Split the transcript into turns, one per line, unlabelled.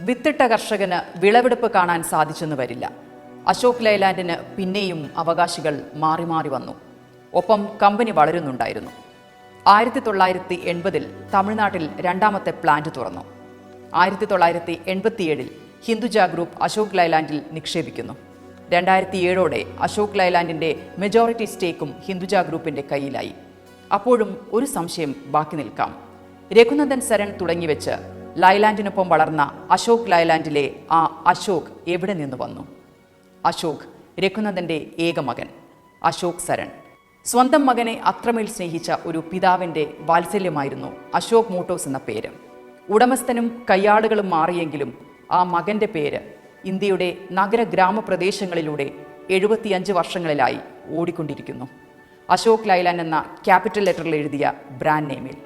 വിത്തിട്ട കർഷകന് വിളവെടുപ്പ് കാണാൻ സാധിച്ചെന്ന് വരില്ല. അശോക് ലൈലാൻഡിന് പിന്നെയും അവകാശികൾ മാറി മാറി വന്നു. ഒപ്പം കമ്പനി വളരുന്നുണ്ടായിരുന്നു. ആയിരത്തി തൊള്ളായിരത്തി എൺപതിൽ തമിഴ്നാട്ടിൽ രണ്ടാമത്തെ പ്ലാന്റ് തുറന്നു. ആയിരത്തി തൊള്ളായിരത്തി എൺപത്തിയേഴിൽ ഹിന്ദുജ ഗ്രൂപ്പ് അശോക് ലൈലാൻഡിൽ നിക്ഷേപിക്കുന്നു. രണ്ടായിരത്തി ഏഴോടെ അശോക് ലൈലാൻഡിന്റെ മെജോറിറ്റി സ്റ്റേക്കും ഹിന്ദുജ ഗ്രൂപ്പിന്റെ കയ്യിലായി. അപ്പോഴും ഒരു സംശയം ബാക്കി നിൽക്കാം. രഘുനന്ദൻ സരൺ തുടങ്ങിവെച്ച് ലൈലാൻഡിനൊപ്പം വളർന്ന അശോക് ലൈലാൻഡിലെ ആ അശോക് എവിടെ നിന്ന് വന്നു? അശോക് രഘുനന്ദന്റെ ഏക മകൻ അശോക് സരൺ. സ്വന്തം മകനെ അത്രമേൽ സ്നേഹിച്ച ഒരു പിതാവിന്റെ വാത്സല്യമായിരുന്നു അശോക് മോട്ടോസ് എന്ന പേര്. ഉടമസ്ഥനും കയ്യാളുകളും മാറിയെങ്കിലും ആ മകന്റെ പേര് ഇന്ത്യയുടെ നഗര ഗ്രാമപ്രദേശങ്ങളിലൂടെ എഴുപത്തിയഞ്ച് വർഷങ്ങളിലായി ഓടിക്കൊണ്ടിരിക്കുന്നു. അശോക് ലൈലാൻ എന്ന ക്യാപിറ്റൽ ലെറ്ററിൽ എഴുതിയ ബ്രാൻഡ് നെയിമിൽ.